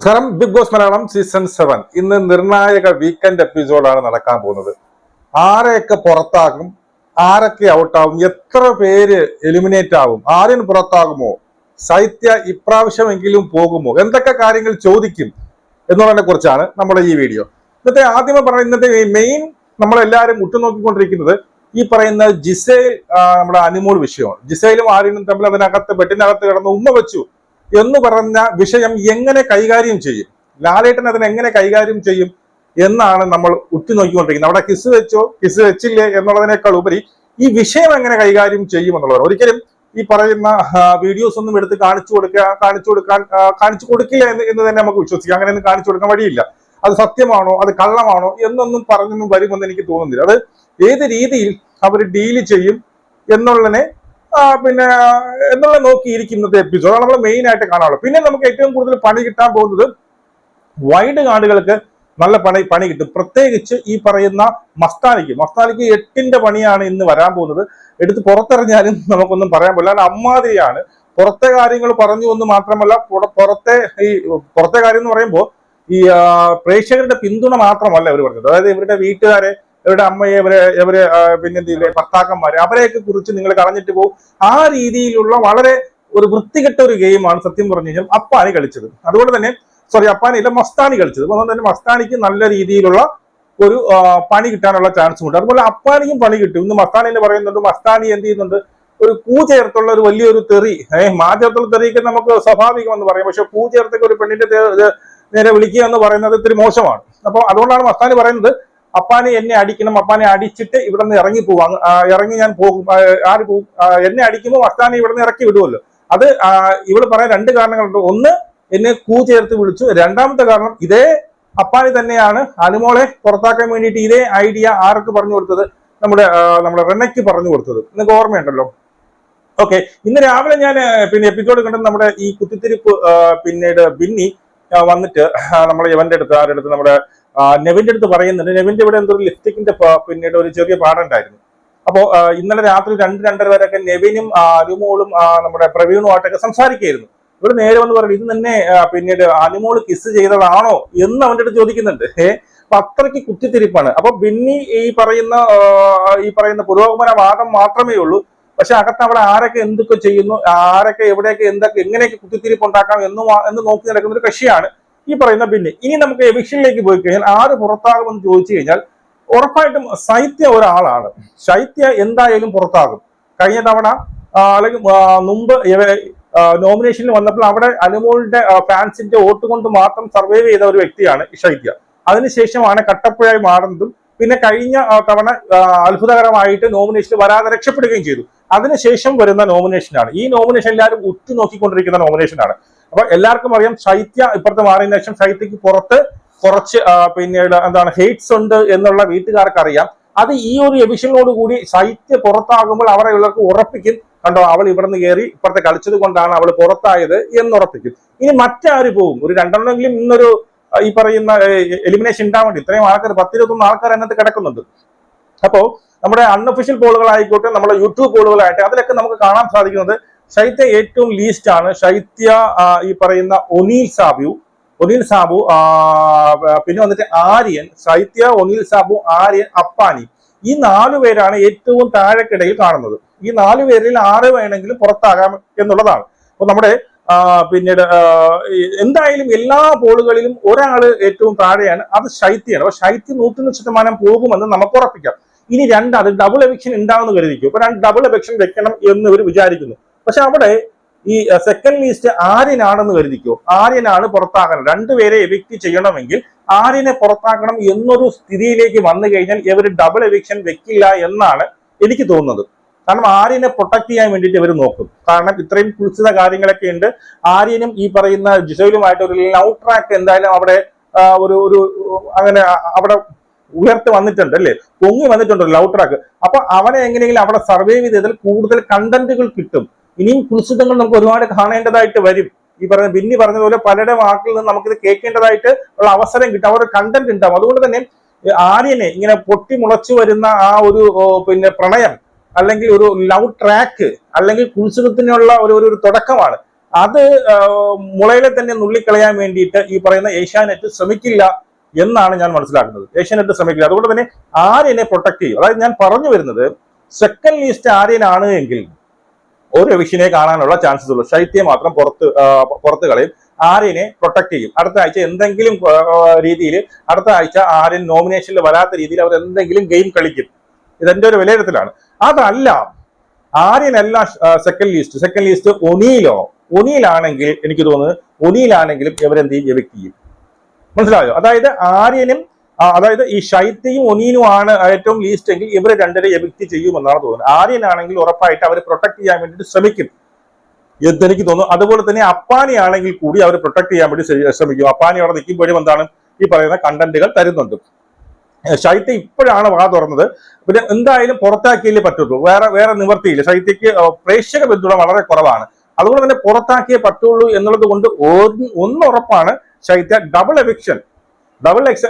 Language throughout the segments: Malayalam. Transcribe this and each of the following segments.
നമസ്കാരം Big Boss Malayalam season seven ഇന്ന് നിർണായക വീക്കെൻഡ് എപ്പിസോഡാണ് നടക്കാൻ പോകുന്നത്. ആരെയൊക്കെ പുറത്താകും ആരൊക്കെ ഔട്ടാവും എത്ര പേര് എലിമിനേറ്റ് ആവും ആരും പുറത്താകുമോ സൈത്യ ഇപ്രാവശ്യമെങ്കിലും പോകുമോ എന്തൊക്കെ കാര്യങ്ങൾ ചോദിക്കും എന്നുള്ളതിനെ കുറിച്ചാണ് നമ്മുടെ ഈ വീഡിയോ ഇന്നത്തെ ആദ്യമേ പറഞ്ഞ ഇന്നത്തെ മെയിൻ നമ്മളെല്ലാവരും ഉറ്റുനോക്കിക്കൊണ്ടിരിക്കുന്നത് ഈ പറയുന്ന ജിസൈൽ നമ്മുടെ അനുമോൾ വിഷയമാണ്. ജിസൈലും ആര്യനും തമ്മിൽ അതിനകത്ത് ബെഡിനകത്ത് കിടന്ന് ഉമ്മ വെച്ചു. എന്ന് പറഞ്ഞ വിഷയം എങ്ങനെ കൈകാര്യം ചെയ്യും? ലാലേട്ടൻ അതിനെ എങ്ങനെ കൈകാര്യം ചെയ്യും? എന്നാണ് നമ്മൾ ഉറ്റുനോക്കിക്കൊണ്ടിരിക്കുന്നത് അവിടെ കിസ് വെച്ചോ കിസ് വെച്ചില്ലേ എന്നുള്ളതിനേക്കാൾ ഉപരി ഈ വിഷയം എങ്ങനെ കൈകാര്യം ചെയ്യും എന്നുള്ളതാണ്. ഒരിക്കലും ഈ പറയുന്ന വീഡിയോസ് ഒന്നും എടുത്ത് കാണിച്ചു കൊടുക്കുക കാണിച്ചു കൊടുക്കാൻ കാണിച്ചു കൊടുക്കില്ല എന്ന് എന്ന് തന്നെ നമുക്ക് വിശ്വസിക്കാം. അങ്ങനെ ഒന്നും കാണിച്ചു കൊടുക്കാൻ വഴിയില്ല. അത് സത്യമാണോ? അത് കള്ളമാണോ? എന്നൊന്നും പറഞ്ഞൊന്നും വരുമെന്ന് എനിക്ക് തോന്നുന്നില്ല. അത് ഏത് രീതിയിൽ അവർ ഡീൽ ചെയ്യും എന്നുള്ളതിനെ പിന്നെ എന്നുള്ള നോക്കിയിരിക്കും ഇന്നത്തെ എപ്പിസോഡ് നമ്മൾ മെയിൻ ആയിട്ട് കാണാനുള്ളത് പിന്നെ നമുക്ക് ഏറ്റവും കൂടുതൽ പണി കിട്ടാൻ പോകുന്നത് വൈഡ് കാർഡുകൾക്ക് നല്ല പണി പണി കിട്ടും. പ്രത്യേകിച്ച് ഈ പറയുന്ന മസ്താനിക്ക്. മസ്താനിക്ക് എട്ടിന്റെ പണിയാണ് ഇന്ന് വരാൻ പോകുന്നത്. എടുത്ത് പുറത്തിറങ്ങിയാലും നമുക്കൊന്നും പറയാൻ പറ്റില്ല. അമ്മാതിരിയാണ്. പുറത്തെ കാര്യങ്ങൾ പറഞ്ഞു എന്ന് മാത്രമല്ല പുറത്തെ ഈ പുറത്തെ കാര്യം എന്ന് പറയുമ്പോൾ ഈ പ്രേക്ഷകരുടെ പിന്തുണ മാത്രമല്ല ഇവർ പറഞ്ഞത്. അതായത് ഇവരുടെ വീട്ടുകാരെ ഇവരുടെ അമ്മയെ ഇവരെ ഇവർ ആ, ഭർത്താക്കന്മാര് അവരെയൊക്കെ കുറിച്ച് നിങ്ങൾ കളഞ്ഞിട്ട് പോകും. ആ രീതിയിലുള്ള വളരെ ഒരു വൃത്തികെട്ട ഒരു ഗെയിമാണ് സത്യം പറഞ്ഞു കഴിഞ്ഞാൽ അപ്പാനി കളിച്ചത്. അതുകൊണ്ട് തന്നെ സോറി അപ്പാനില്ല മസ്താനി കളിച്ചത്. അതുകൊണ്ട് തന്നെ മസ്താനിക്ക് നല്ല രീതിയിലുള്ള ഒരു പണി കിട്ടാനുള്ള ചാൻസും ഉണ്ട്. അതുപോലെ അപ്പാനിക്കും പണി കിട്ടും. ഇന്ന് മസ്താനി എന്ന് പറയുന്നുണ്ട് മസ്താനി എന്ത് ചെയ്യുന്നുണ്ട്? ഒരു പൂ ചേർത്തുള്ള ഒരു വലിയൊരു തെറി. ഏഹ് മാ ചേർത്തുള്ള തെറിയൊക്കെ നമുക്ക് സ്വാഭാവികമെന്ന് പറയാം. പക്ഷെ പൂ ചേർത്തൊക്കെ ഒരു പെണ്ണിന്റെ നേരെ വിളിക്കുക എന്ന് പറയുന്നത് ഇത്തിരി മോശമാണ്. അപ്പോൾ അതുകൊണ്ടാണ് മസ്താനി പറയുന്നത് അപ്പാനെ എന്നെ അടിക്കണം അപ്പാനെ അടിച്ചിട്ട് ഇവിടെ നിന്ന് ഇറങ്ങി പോവാം. ഇറങ്ങി ഞാൻ പോകും. ആര് പോകും? എന്നെ അടിക്കുമ്പോൾ മസ്താനെ ഇവിടെ നിന്ന് ഇറക്കി വിടുമല്ലോ അത് ഇവൾ പറയാൻ രണ്ട് കാരണങ്ങളുണ്ട്. ഒന്ന് എന്നെ കൂ ചേർത്ത് വിളിച്ചു. രണ്ടാമത്തെ കാരണം ഇതേ അപ്പാനെ തന്നെയാണ്. അനുമോളെ പുറത്താക്കാൻ വേണ്ടിയിട്ട് ഇതേ ഐഡിയ ആർക്ക് പറഞ്ഞു കൊടുത്തത്? നമ്മുടെ നമ്മുടെ റെനയ്ക്ക് പറഞ്ഞു കൊടുത്തത്. നിങ്ങൾക്ക് ഓർമ്മയുണ്ടല്ലോ? ഓക്കെ. ഇന്ന് രാവിലെ ഞാൻ പിന്നെ എപ്പിസോഡ് കണ്ടത് നമ്മുടെ ഈ കുത്തിത്തിരിപ്പ് പിന്നീട് ബിന്നി വന്നിട്ട് നമ്മുടെ ഇവന്റെ അടുത്ത് ആരുടെ അടുത്ത് നമ്മുടെ നെവിന്റെ അടുത്ത് പറയുന്നുണ്ട്. നെവിന്റെ ഇവിടെ എന്തോ ലിപ്സ്റ്റിക്കിന്റെ പിന്നീട് ഒരു ചെറിയ പാടുണ്ടായിരുന്നു. അപ്പോ ഇന്നലെ രാത്രി രണ്ട് രണ്ടര വരെയൊക്കെ നെവിനും അനുമോളും നമ്മുടെ പ്രവീണുമായിട്ടൊക്കെ സംസാരിക്കുകയായിരുന്നു. ഇവിടെ നേരെ വന്ന് പറഞ്ഞു ഇത് തന്നെ പിന്നീട് അനുമോൾ കിസ് ചെയ്തതാണോ? എന്ന് അവന്റെ അടുത്ത് ചോദിക്കുന്നുണ്ട്. ഏഹ് അപ്പൊ അത്രയ്ക്ക് കുത്തിത്തിരിപ്പാണ്. അപ്പൊ ബിന്നി ഈ പറയുന്ന ഈ പറയുന്ന പുരോഗമന വാദം മാത്രമേ ഉള്ളൂ. പക്ഷെ അകത്ത് അവിടെ ആരൊക്കെ എന്തൊക്കെ ചെയ്യുന്നു ആരൊക്കെ എവിടെയൊക്കെ എന്തൊക്കെ എങ്ങനെയൊക്കെ കുത്തിത്തിരിപ്പ് ഉണ്ടാക്കാം എന്ന് എന്ന് നോക്കി നടക്കുന്ന ഒരു കക്ഷിയാണ് ഈ പറയുന്ന പിന്നെ ഇനി നമുക്ക് എവിക്ഷനിലേക്ക് പോയി കഴിഞ്ഞാൽ ആര് പുറത്താകുമെന്ന് ചോദിച്ചു കഴിഞ്ഞാൽ ഉറപ്പായിട്ടും ശൈത്യ ഒരാളാണ്. ശൈത്യ എന്തായാലും പുറത്താകും. കഴിഞ്ഞ തവണ അല്ലെങ്കിൽ മുമ്പ് നോമിനേഷനിൽ വന്നപ്പോൾ അവിടെ അനുമോളുടെ ഫാൻസിന്റെ വോട്ട് കൊണ്ട് മാത്രം സർവൈവ് ചെയ്ത ഒരു വ്യക്തിയാണ് ശൈത്യ. അതിനുശേഷമാണ് കട്ടപ്പുഴയായി മാറുന്നതും പിന്നെ കഴിഞ്ഞ തവണ അത്ഭുതകരമായിട്ട് നോമിനേഷന് വരാതെ രക്ഷപ്പെടുകയും ചെയ്തു. അതിനുശേഷം വരുന്ന നോമിനേഷനാണ് ഈ നോമിനേഷൻ എല്ലാവരും ഉറ്റുനോക്കിക്കൊണ്ടിരിക്കുന്ന നോമിനേഷനാണ് അപ്പൊ എല്ലാവർക്കും അറിയാം ശൈത്യ ഇപ്പുറത്തെ മാറിയതിനു ശേഷം ശൈത്യക്ക് പുറത്ത് കുറച്ച് പിന്നീട് എന്താണ് ഹെയ്റ്റ്സ് ഉണ്ട് എന്നുള്ള വീട്ടുകാർക്ക് അറിയാം അത് ഈ ഒരു എവിഷനോട് കൂടി ശൈത്യ പുറത്താകുമ്പോൾ അവരെ ഉള്ളവർക്ക് ഉറപ്പിക്കും. കണ്ടോ അവൾ ഇവിടുന്ന് കയറി ഇപ്പുറത്തെ കളിച്ചത് കൊണ്ടാണ് അവൾ പുറത്തായത് എന്ന് ഉറപ്പിക്കും. ഇനി മറ്റാര് പോകും ഒരു രണ്ടെണ്ണമെങ്കിലും ഇന്നൊരു ഈ പറയുന്ന എലിമിനേഷൻ ഉണ്ടാവേണ്ടി ഇത്രയും ആൾക്കാർ പത്തിരുപത്തൊന്ന് ആൾക്കാർ അതിനകത്ത് കിടക്കുന്നുണ്ട്. അപ്പോൾ നമ്മുടെ അൺഒഫീഷ്യൽ പോളുകളായിക്കോട്ടെ നമ്മുടെ യൂട്യൂബ് പോളുകളായിട്ട് അതിലൊക്കെ നമുക്ക് കാണാൻ സാധിക്കുന്നത് ശൈത്യ ഏറ്റവും ലീസ്റ്റ് ആണ്. ശൈത്യ ഈ പറയുന്ന ഒനീൽ സാബു ഒനീൽ സാബു പിന്നെ വന്നിട്ട് ആര്യൻ ശൈത്യ ഒനീൽ സാബു ആര്യൻ അപ്പാനി. ഈ നാലു പേരാണ് ഏറ്റവും താഴെക്കിടയിൽ കാണുന്നത്. ഈ നാലു പേരിൽ ആറ് വേണമെങ്കിലും പുറത്താകാം എന്നുള്ളതാണ്. അപ്പൊ നമ്മുടെ പിന്നീട് എന്തായാലും എല്ലാ പോളുകളിലും ഒരാൾ ഏറ്റവും താഴെയാണ്. അത് ശൈത്യാണ് അപ്പൊ ശൈത്യം നൂറ്റൊന്ന് ശതമാനം പോകുമെന്ന് നമുക്ക് ഉറപ്പിക്കാം. ഇനി രണ്ട് അത് ഡബിൾ എവിക്ഷൻ ഉണ്ടാവുമെന്ന് കരുതിക്കും? അപ്പൊ രണ്ട് ഡബിൾ എവിക്ഷൻ വെക്കണം എന്ന് ഇവർ വിചാരിക്കുന്നു. പക്ഷെ അവിടെ ഈ സെക്കൻഡ് ലിസ്റ്റ് ആര്യനാണെന്ന് കരുതിക്കോ? ആര്യനാണ് പുറത്താക്കണം രണ്ടുപേരെ എവിക്റ്റ് ചെയ്യണമെങ്കിൽ ആര്യനെ പുറത്താക്കണം എന്നൊരു സ്ഥിതിയിലേക്ക് വന്നു കഴിഞ്ഞാൽ ഇവർ ഡബിൾ എവിക്ഷൻ വെക്കില്ല എന്നാണ് എനിക്ക് തോന്നുന്നത്. കാരണം ആര്യനെ പ്രൊട്ടക്ട് ചെയ്യാൻ വേണ്ടിയിട്ട് ഇവർ നോക്കും. കാരണം ഇത്രയും കുളിച്ചിത കാര്യങ്ങളൊക്കെ ഉണ്ട്. ആര്യനും ഈ പറയുന്ന ജിസോയിലുമായിട്ട് ഒരു ലൗ ട്രാക്ക് എന്തായാലും അവിടെ ഒരു ഒരു അങ്ങനെ അവിടെ ഉയർത്തി വന്നിട്ടുണ്ട് അല്ലേ? പൊങ്ങി വന്നിട്ടുണ്ട് ലൗ ട്രാക്ക് അപ്പൊ അവനെ എങ്ങനെയെങ്കിലും അവിടെ സർവൈവ് ചെയ്തതിൽ കൂടുതൽ കണ്ടന്റുകൾ കിട്ടും. ഇനിയും കുളിച്ചിതങ്ങൾ നമുക്ക് ഒരുപാട് കാണേണ്ടതായിട്ട് വരും. ഈ പറഞ്ഞ ബിന്നി പറഞ്ഞതുപോലെ പലരുടെ വാക്കിൽ നിന്ന് നമുക്കിത് കേൾക്കേണ്ടതായിട്ട് ഉള്ള അവസരം കിട്ടും. അവരുടെ കണ്ടന്റ് ഉണ്ടാവും. അതുകൊണ്ട് തന്നെ ആര്യനെ ഇങ്ങനെ പൊട്ടി മുളച്ചു വരുന്ന ആ ഒരു പിന്നെ പ്രണയം അല്ലെങ്കിൽ ഒരു ലവ് ട്രാക്ക് അല്ലെങ്കിൽ കുൽസുഖത്തിനുള്ള ഒരു ഒരു- തുടക്കമാണ്. അത് മുളയിലെ തന്നെ നുള്ളിക്കളയാൻ വേണ്ടിയിട്ട് ഈ പറയുന്ന ഏഷ്യാനെറ്റ് ശ്രമിക്കില്ല എന്നാണ് ഞാൻ മനസ്സിലാക്കുന്നത്. ഏഷ്യാനെറ്റ് ശ്രമിക്കില്ല. അതുകൊണ്ട് തന്നെ ആര്യനെ പ്രൊട്ടക്ട് ചെയ്യും. അതായത് ഞാൻ പറഞ്ഞു വരുന്നത് സെക്കൻഡ് ലിസ്റ്റ് ആര്യനാണ് എങ്കിൽ ഒരു വിഷനെ കാണാനുള്ള ചാൻസസ് ഉള്ളൂ. ശൈത്യം മാത്രം പുറത്ത് പുറത്ത് കളയും. ആര്യനെ പ്രൊട്ടക്ട് ചെയ്യും. അടുത്ത ആഴ്ച എന്തെങ്കിലും രീതിയിൽ അടുത്ത ആഴ്ച ആര്യൻ നോമിനേഷനിൽ വരാത്ത രീതിയിൽ അവർ എന്തെങ്കിലും ഗെയിം കളിക്കും. ഇതെന്റെ ഒരു വിലയിരുത്തലാണ്. അതല്ല. ആര്യനല്ല സെക്കൻഡ് ലിസ്റ്റ് സെക്കൻഡ് ലിസ്റ്റ് ഒനിയിലോ. ഒനിയിലാണെങ്കിൽ എനിക്ക് തോന്നുന്നത് ഒനിയിലാണെങ്കിലും ഇവരെന്ത് ചെയ്യും? എവിക്ട് ചെയ്യും. മനസ്സിലായോ? അതായത് ആര്യനും അതായത് ഈ ശൈത്യയും ഒനീനും ആണ് ഏറ്റവും ലീസ്റ്റ് എങ്കിൽ ഇവരെ രണ്ടരെ എവിക്ട് ചെയ്യുമെന്നാണ് തോന്നുന്നത്. ആര്യനാണെങ്കിൽ ഉറപ്പായിട്ട് അവർ പ്രൊട്ടക്ട് ചെയ്യാൻ വേണ്ടിയിട്ട് ശ്രമിക്കും. എന്നെനിക്ക് തോന്നുന്നു. അതുപോലെ തന്നെ അപ്പാനി ആണെങ്കിൽ കൂടി അവർ പ്രൊട്ടക്ട് ചെയ്യാൻ വേണ്ടി ശ്രമിക്കും. അപ്പാനി അവിടെ നിൽക്കുമ്പോഴും എന്താണ്? ഈ പറയുന്ന കണ്ടന്റുകൾ തരുന്നുണ്ട്. ശൈത്യ ഇപ്പോഴാണ് വാ തുറന്നത്. പിന്നെ എന്തായാലും പുറത്താക്കിയല്ലേ പറ്റുള്ളൂ. വേറെ വേറെ നിവർത്തിയില്ല ശൈത്യക്ക് പ്രേക്ഷക പിന്തുണ വളരെ കുറവാണ്. അതുകൊണ്ട് തന്നെ പുറത്താക്കിയേ പറ്റുള്ളൂ എന്നുള്ളത് കൊണ്ട് ഒന്ന് ഒന്ന് ശൈത്യ double eviction double X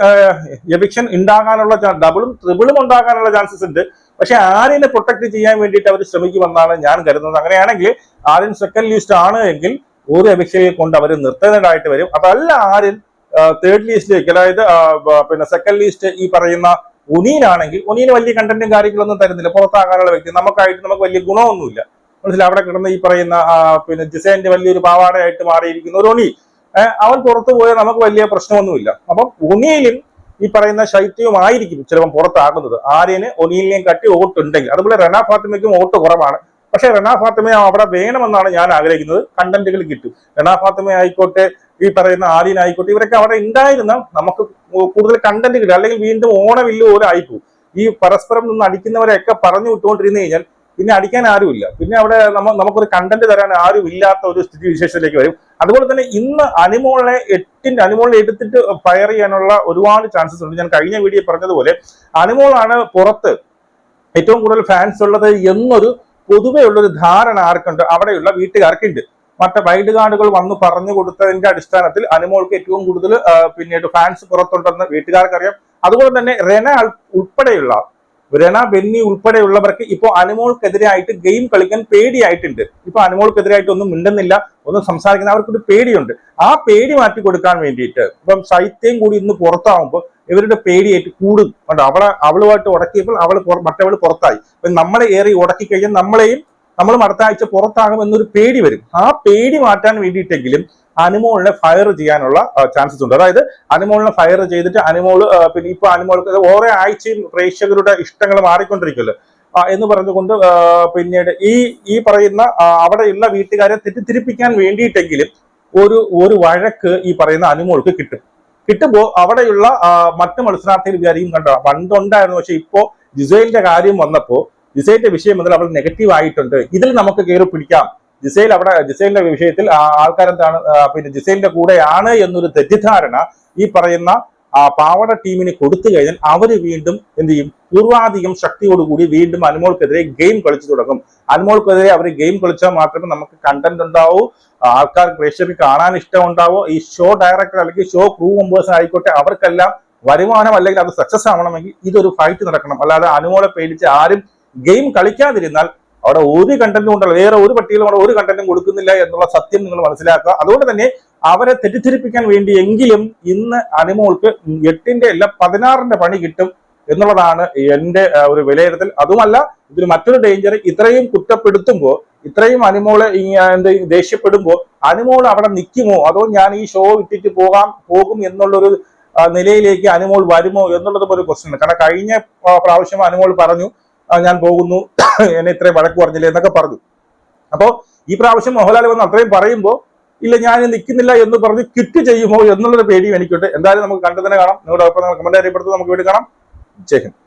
eviction ഉണ്ടാകാനുള്ള ഡബിളും ട്രിബിളും ഉണ്ടാകാനുള്ള ചാൻസസ് ഉണ്ട്. പക്ഷെ ആര്യനെ പ്രൊട്ടക്ട് ചെയ്യാൻ വേണ്ടിയിട്ട് അവർ ശ്രമിക്കുമെന്നാണ് ഞാൻ കരുതുന്നത്. അങ്ങനെയാണെങ്കിൽ ആര്യൻ സെക്കൻഡ് ലിസ്റ്റ് ആണ് എങ്കിൽ ഒരു എവിക്ഷനെ കൊണ്ട് അവർ നിർത്തേണ്ടതായിട്ട് വരും. അതല്ല ആര്യൻ തേർഡ് ലീസ്റ്റിലേക്ക് അതായത് പിന്നെ സെക്കൻഡ് ലീസ്റ്റ് ഈ പറയുന്ന ഉനീനാണെങ്കിൽ ഉനീന് വലിയ കണ്ടന്റും കാര്യങ്ങളൊന്നും തരുന്നില്ല. പുറത്താകാനുള്ള വ്യക്തി. നമുക്കായിട്ട് നമുക്ക് വലിയ ഗുണമൊന്നുമില്ല. മനസ്സിലായി? അവിടെ കിടന്ന് ഈ പറയുന്ന പിന്നെ ജിസൈന്റെ വലിയൊരു പാവാടയായിട്ട് മാറിയിരിക്കുന്ന ഒരു ഉണി അവൻ പുറത്തു പോയാൽ നമുക്ക് വലിയ പ്രശ്നമൊന്നുമില്ല. അപ്പം ഉണിയിലും ഈ പറയുന്ന ശൈത്യവുമായിരിക്കും ചിലപ്പം പുറത്താകുന്നത്. ആര്യന് ഒനിയിലിനെയും കട്ടി വോട്ടുണ്ടെങ്കിൽ അതുപോലെ റന ഫാത്തിമയ്ക്കും വോട്ട് കുറവാണ്. പക്ഷെ റന ഫാത്തിമ അവിടെ വേണമെന്നാണ് ഞാൻ ആഗ്രഹിക്കുന്നത്. കണ്ടന്റുകൾ കിട്ടും. റന ഫാത്തിമ ആയിക്കോട്ടെ ഈ പറയുന്ന ആലിനായിക്കോട്ടെ ഇവരൊക്കെ അവിടെ ഉണ്ടായിരുന്ന നമുക്ക് കൂടുതൽ കണ്ടന്റ് കിട്ടും. അല്ലെങ്കിൽ വീണ്ടും ഓണമില്ല പോലെ ആയിപ്പോ ഈ പരസ്പരം നിന്ന് അടിക്കുന്നവരെയൊക്കെ പറഞ്ഞു വിട്ടുകൊണ്ടിരുന്നു കഴിഞ്ഞാൽ പിന്നെ അടിക്കാൻ ആരുമില്ല. പിന്നെ അവിടെ നമ്മ നമുക്കൊരു കണ്ടന്റ് തരാൻ ആരും ഇല്ലാത്ത ഒരു സ്ഥിതി വിശേഷത്തിലേക്ക് വരും. അതുപോലെ തന്നെ ഇന്ന് അനിമോളിനെ എട്ടിന്റെ അനിമോളിനെ എടുത്തിട്ട് ഫയർ ചെയ്യാനുള്ള ഒരുപാട് ചാൻസസ് ഉണ്ട്. ഞാൻ കഴിഞ്ഞ വീഡിയോ പറഞ്ഞതുപോലെ അനിമോളാണ് പുറത്ത് ഏറ്റവും കൂടുതൽ ഫാൻസ് ഉള്ളത് എന്നൊരു പൊതുവെയുള്ളൊരു ധാരണ ആർക്കുണ്ട്? അവിടെയുള്ള വീട്ടുകാർക്കുണ്ട്. മറ്റേ വൈൽഡ് കാർഡുകൾ വന്ന് പറഞ്ഞു കൊടുത്തതിന്റെ അടിസ്ഥാനത്തിൽ അനുമോൾക്ക് ഏറ്റവും കൂടുതൽ പിന്നീട് ഫാൻസ് പുറത്തുണ്ടെന്ന് വീട്ടുകാർക്കറിയാം. അതുപോലെ തന്നെ റെന ഉൾ- ഉൾപ്പെടെയുള്ള റെന ബെന്നി ഉൾപ്പെടെയുള്ളവർക്ക് ഇപ്പോൾ അനുമോൾക്കെതിരായിട്ട് ഗെയിം കളിക്കാൻ പേടിയായിട്ടുണ്ട്. ഇപ്പൊ അനുമോൾക്കെതിരായിട്ട് ഒന്നും മിണ്ടുന്നില്ല ഒന്നും സംസാരിക്കുന്ന അവർക്കൊരു പേടിയുണ്ട്. ആ പേടി മാറ്റി കൊടുക്കാൻ വേണ്ടിയിട്ട് ഇപ്പം ശൈത്യം കൂടി ഇന്ന് പുറത്താവുമ്പോൾ ഇവരുടെ പേടിയായിട്ട് കൂടും. കണ്ടോ? അവളെ അവളുമായിട്ട് ഉടക്കിയപ്പോൾ അവൾ മറ്റവൾ പുറത്തായി. നമ്മളെ ഏറി ഉടക്കി കഴിഞ്ഞാൽ നമ്മളെയും നമ്മളും അടുത്ത ആഴ്ച പുറത്താകും എന്നൊരു പേടി വരും. ആ പേടി മാറ്റാൻ വേണ്ടിയിട്ടെങ്കിലും അനുമോളിനെ ഫയർ ചെയ്യാനുള്ള ചാൻസസ് ഉണ്ട്. അതായത് അനുമോളിനെ ഫയർ ചെയ്തിട്ട് അനുമോൾ പിന്നെ ഇപ്പൊ അനുമോൾക്ക് ഓരോ ആഴ്ചയും പ്രേക്ഷകരുടെ ഇഷ്ടങ്ങൾ മാറിക്കൊണ്ടിരിക്കുമല്ലോ എന്ന് പറഞ്ഞുകൊണ്ട് പിന്നീട് ഈ ഈ പറയുന്ന അവിടെയുള്ള വീട്ടുകാരെ തെറ്റിദ്ധരിപ്പിക്കാൻ വേണ്ടിയിട്ടെങ്കിലും ഒരു ഒരു വഴക്ക് ഈ പറയുന്ന അനുമോൾക്ക് കിട്ടും. കിട്ടുമ്പോൾ അവിടെയുള്ള മറ്റു മത്സരാർത്ഥികൾ വിചാരിക്കും കണ്ടോ പണ്ടുണ്ടായിരുന്നു. പക്ഷെ ഇപ്പോ ജിസൈലിന്റെ കാര്യം വന്നപ്പോ ജിസൈലിന്റെ വിഷയം മുതൽ അവിടെ നെഗറ്റീവ് ആയിട്ടുണ്ട്. ഇതിൽ നമുക്ക് കയറി പിടിക്കാം. ജിസൈൽ അവിടെ ജിസൈലിന്റെ വിഷയത്തിൽ ആൾക്കാരെന്താണ് പിന്നെ ജിസൈലിന്റെ കൂടെയാണ് എന്നൊരു തെറ്റിദ്ധാരണ ഈ പറയുന്ന ആ പാവട ടീമിന് കൊടുത്തു കഴിഞ്ഞാൽ അവർ വീണ്ടും എന്ത് ചെയ്യും? പൂർവാധികം ശക്തിയോടുകൂടി വീണ്ടും അനുമോൾക്കെതിരെ ഗെയിം കളിച്ചു തുടങ്ങും. അനുമോൾക്കെതിരെ അവർ ഗെയിം കളിച്ചാൽ മാത്രമേ നമുക്ക് കണ്ടന്റ് ഉണ്ടാവൂ. ആൾക്കാർ പ്രേക്ഷകർക്ക് കാണാൻ ഇഷ്ടം ഉണ്ടാവോ ഈ ഷോ ഡയറക്ടർ അല്ലെങ്കിൽ ഷോ ക്രൂ മെമ്പേഴ്സ് ആയിക്കോട്ടെ അവർക്കെല്ലാം വരുമാനം അല്ലെങ്കിൽ അത് സക്സസ് ആവണമെങ്കിൽ ഇതൊരു ഫൈറ്റ് നടക്കണം. അല്ലാതെ അനുമോളെ പേടിച്ച് ആരും ഗെയിം കളിക്കാതിരുന്നാൽ അവിടെ ഒരു കണ്ടന്റും ഉണ്ടല്ലോ. വേറെ ഒരു പട്ടികയിലും അവിടെ ഒരു കണ്ടന്റും കൊടുക്കുന്നില്ല എന്നുള്ള സത്യം നിങ്ങൾ മനസ്സിലാക്കുക. അതുകൊണ്ട് തന്നെ അവരെ തെറ്റിദ്ധരിപ്പിക്കാൻ വേണ്ടി എങ്കിലും ഇന്ന് അനിമോൾക്ക് എട്ടിന്റെ അല്ല പതിനാറിന്റെ പണി കിട്ടും എന്നുള്ളതാണ് എന്റെ ഒരു വിലയിരുത്തൽ. അതുമല്ല ഇതിൽ മറ്റൊരു ഡേഞ്ചർ ഇത്രയും കുറ്റപ്പെടുത്തുമ്പോൾ ഇത്രയും അനിമോളെ ദേഷ്യപ്പെടുമ്പോൾ അനിമോൾ അവിടെ നിൽക്കുമോ? അതോ ഞാൻ ഈ ഷോ ഇട്ടിട്ട് പോകാം പോകും എന്നുള്ളൊരു നിലയിലേക്ക് അനിമോൾ വരുമോ എന്നുള്ളത് ഒരു ക്വസ്റ്റ്യൻ കാരണം കഴിഞ്ഞ പ്രാവശ്യം അനിമോൾ പറഞ്ഞു ഞാൻ പോകുന്നു. എന്നെ ഇത്രയും വഴക്ക് പറഞ്ഞില്ലേ എന്നൊക്കെ പറഞ്ഞു. അപ്പോൾ ഈ പ്രാവശ്യം മോഹൻലാൽ വന്ന് അത്രയും പറയുമ്പോൾ ഇല്ല ഞാൻ നിൽക്കുന്നില്ല എന്ന് പറഞ്ഞ് ക്വിറ്റ് ചെയ്യുമോ എന്നുള്ളൊരു പേടിയും എനിക്കുണ്ട്. എന്തായാലും നമുക്ക് കണ്ടു തന്നെ കാണാം. നിങ്ങളുടെ അഭിപ്രായം കമന്റ് അറിയപ്പെടുത്തും നമുക്ക് വീണ്ടും കാണാം. ജയ്